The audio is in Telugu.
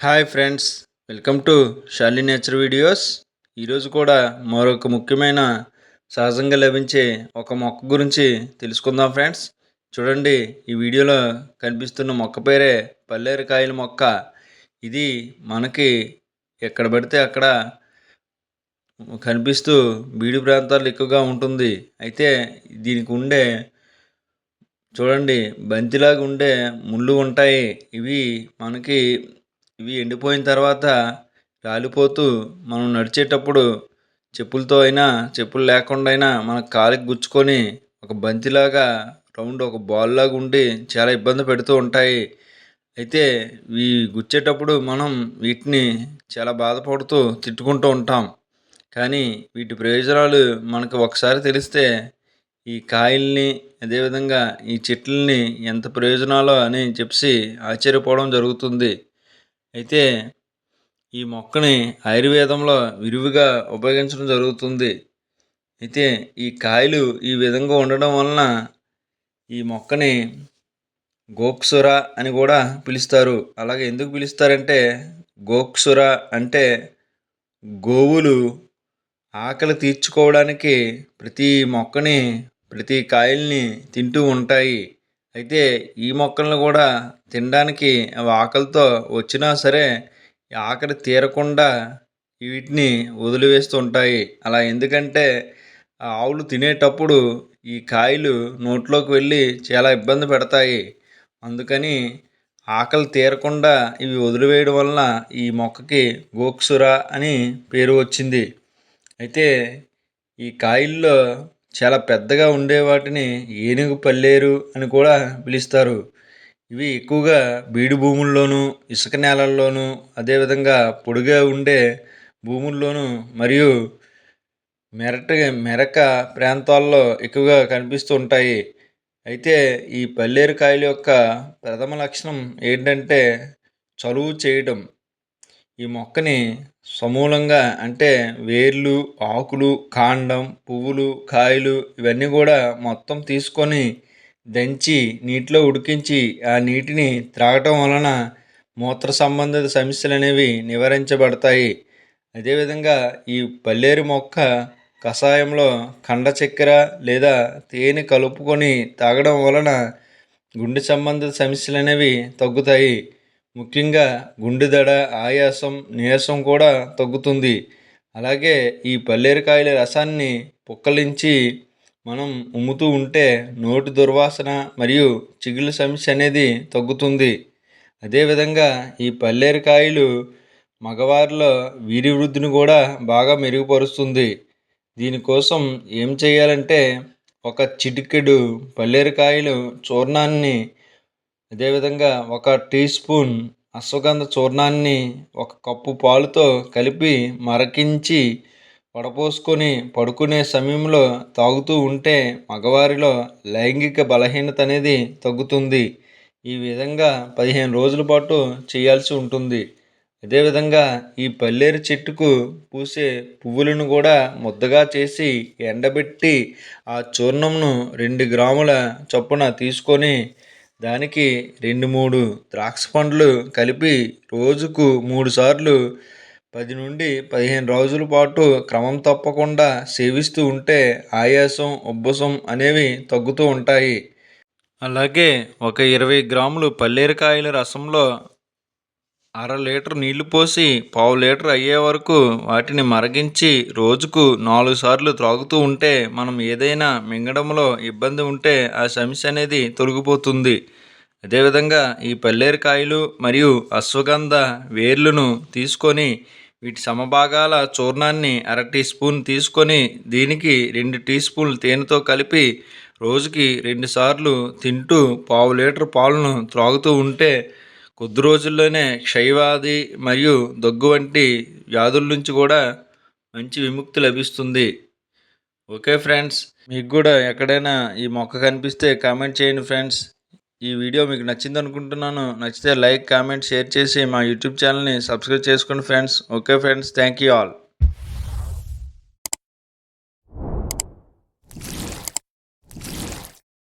Hi friends welcome to Shali nature videos ఈరోజు కూడా మరొక ముఖ్యమైన సహజంగా లభించే ఒక మొక్క గురించి తెలుసుకుందాం ఫ్రెండ్స్ చూడండి ఈ వీడియోలో కనిపిస్తున్న మొక్క పేరే పల్లేరు కాయల మొక్క. ఇది మనకి ఎక్కడ పడితే అక్కడ కనిపిస్తూ బీడు ప్రాంతాలు ఎక్కువగా ఉంటుంది. అయితే దీనికి ఉండే చూడండి బంతిలాగా ఉండే ముళ్ళు ఉంటాయి. ఇవి మనకి ఇవి ఎండిపోయిన తర్వాత రాలిపోతూ మనం నడిచేటప్పుడు చెప్పులతో అయినా చెప్పులు లేకుండా అయినా మన కాలికి గుచ్చుకొని ఒక బంతిలాగా రౌండ్ ఒక బాల్ లాగా ఉండి చాలా ఇబ్బంది పెడుతూ ఉంటాయి. అయితే ఇవి గుచ్చేటప్పుడు మనం వీటిని చాలా బాధపడుతూ తిట్టుకుంటూ ఉంటాం. కానీ వీటి ప్రయోజనాలు మనకు ఒకసారి తెలిస్తే ఈ కాయల్ని అదేవిధంగా ఈ చెట్లని ఎంత ప్రయోజనాలో అని చెప్పి ఆశ్చర్యపోవడం జరుగుతుంది. అయితే ఈ మొక్కని ఆయుర్వేదంలో విరివిగా ఉపయోగించడం జరుగుతుంది. అయితే ఈ కాయలు ఈ విధంగా ఉండడం వలన ఈ మొక్కని గోక్సుర అని కూడా పిలుస్తారు. అలాగే ఎందుకు పిలుస్తారంటే గోక్సుర అంటే గోవులు ఆకలి తీర్చుకోవడానికి ప్రతి మొక్కని ప్రతి కాయల్ని తింటూ ఉంటాయి. అయితే ఈ మొక్కలను కూడా తినడానికి అవి ఆకలితో వచ్చినా సరే ఆకలి తీరకుండా వీటిని వదిలివేస్తూ ఉంటాయి. అలా ఎందుకంటే ఆవులు తినేటప్పుడు ఈ కాయలు నోట్లోకి వెళ్ళి చాలా ఇబ్బంది పెడతాయి. అందుకని ఆకలి తీరకుండా ఇవి వదిలివేయడం వలన ఈ మొక్కకి గోక్సురా అని పేరు వచ్చింది. అయితే ఈ కాయల్లో చాలా పెద్దగా ఉండే వాటిని ఏనుగు పల్లేరు అని కూడా పిలుస్తారు. ఇవి ఎక్కువగా బీడు భూముల్లోనూ ఇసుక నేలల్లోనూ అదేవిధంగా పొడిగా ఉండే భూముల్లోనూ మరియు మెరట మెరక ప్రాంతాల్లో ఎక్కువగా కనిపిస్తూ ఉంటాయి. అయితే ఈ పల్లేరు కాయల యొక్క ప్రథమ లక్షణం ఏంటంటే చలువు చేయడం ఈ మొక్కని సమూలంగా అంటే వేర్లు ఆకులు కాండం పువ్వులు కాయలు ఇవన్నీ కూడా మొత్తం తీసుకొని దంచి నీటిలో ఉడికించి ఆ నీటిని త్రాగటం వలన మూత్ర సంబంధిత సమస్యలు అనేవి నివారించబడతాయి. అదేవిధంగా ఈ పల్లేరు మొక్క కషాయంలో కండ చక్కెర లేదా తేనె కలుపుకొని తాగడం వలన గుండె సంబంధిత సమస్యలు అనేవి తగ్గుతాయి. ముఖ్యంగా గుండెదడ ఆయాసం నీరసం కూడా తగ్గుతుంది. అలాగే ఈ పల్లేరుకాయల రసాన్ని పుక్కలించి మనం ఉమ్ముతూ ఉంటే నోటి దుర్వాసన మరియు చిగుళ్ళ సమస్య అనేది తగ్గుతుంది. అదేవిధంగా ఈ పల్లేరుకాయలు మగవారిలో వీరి వృద్ధిని కూడా బాగా మెరుగుపరుస్తుంది. దీనికోసం ఏం చేయాలంటే ఒక చిటికెడు పల్లేరుకాయలు చూర్ణాన్ని అదేవిధంగా ఒక టీ స్పూన్ అశ్వగంధ చూర్ణాన్ని ఒక కప్పు పాలుతో కలిపి మరకించి వడపోసుకొని పడుకునే సమయంలో తాగుతూ ఉంటే మగవారిలో లైంగిక బలహీనత అనేది తగ్గుతుంది. ఈ విధంగా పదిహేను రోజుల పాటు చేయాల్సి ఉంటుంది. అదేవిధంగా ఈ పల్లేరు చెట్టుకు పూసే పువ్వులను కూడా ముద్దగా చేసి ఎండబెట్టి ఆ చూర్ణంను రెండు గ్రాముల చొప్పున తీసుకొని దానికి రెండు మూడు ద్రాక్ష పండ్లు కలిపి రోజుకు మూడు సార్లు పది నుండి పదిహేను రోజుల పాటు క్రమం తప్పకుండా సేవిస్తూ ఉంటే ఆయాసం ఉబ్బసం అనేవి తగ్గుతూ ఉంటాయి. అలాగే ఒక ఇరవై గ్రాములు పల్లేరుకాయల రసంలో అర లీటర్ నీళ్ళు పోసి పావు లీటర్ అయ్యే వరకు వాటిని మరగించి రోజుకు నాలుగు సార్లు త్రాగుతూ ఉంటే మనం ఏదైనా మింగడంలో ఇబ్బంది ఉంటే ఆ సమస్య అనేది తొలగిపోతుంది. అదేవిధంగా ఈ పల్లేరుకాయలు మరియు అశ్వగంధ వేర్లను తీసుకొని వీటి సమభాగాల చూర్ణాన్ని అర టీ స్పూన్ తీసుకొని దీనికి రెండు టీ స్పూన్లు తేనెతో కలిపి రోజుకి రెండుసార్లు తింటూ పావు లీటర్ పాలను త్రాగుతూ ఉంటే కొద్ది రోజుల్లోనే క్షయవ్యాధి మరియు దగ్గు వంటి వ్యాధుల నుంచి కూడా మంచి విముక్తి లభిస్తుంది. ఓకే ఫ్రెండ్స్ మీకు కూడా ఎక్కడైనా ఈ మొక్క కనిపిస్తే కామెంట్ చేయండి ఫ్రెండ్స్. ఈ వీడియో మీకు నచ్చింది అనుకుంటున్నాను నచ్చితే లైక్ కామెంట్ షేర్ చేసి మా యూట్యూబ్ ఛానల్ని సబ్స్క్రైబ్ చేసుకోండి friends. Okay friends thank you all.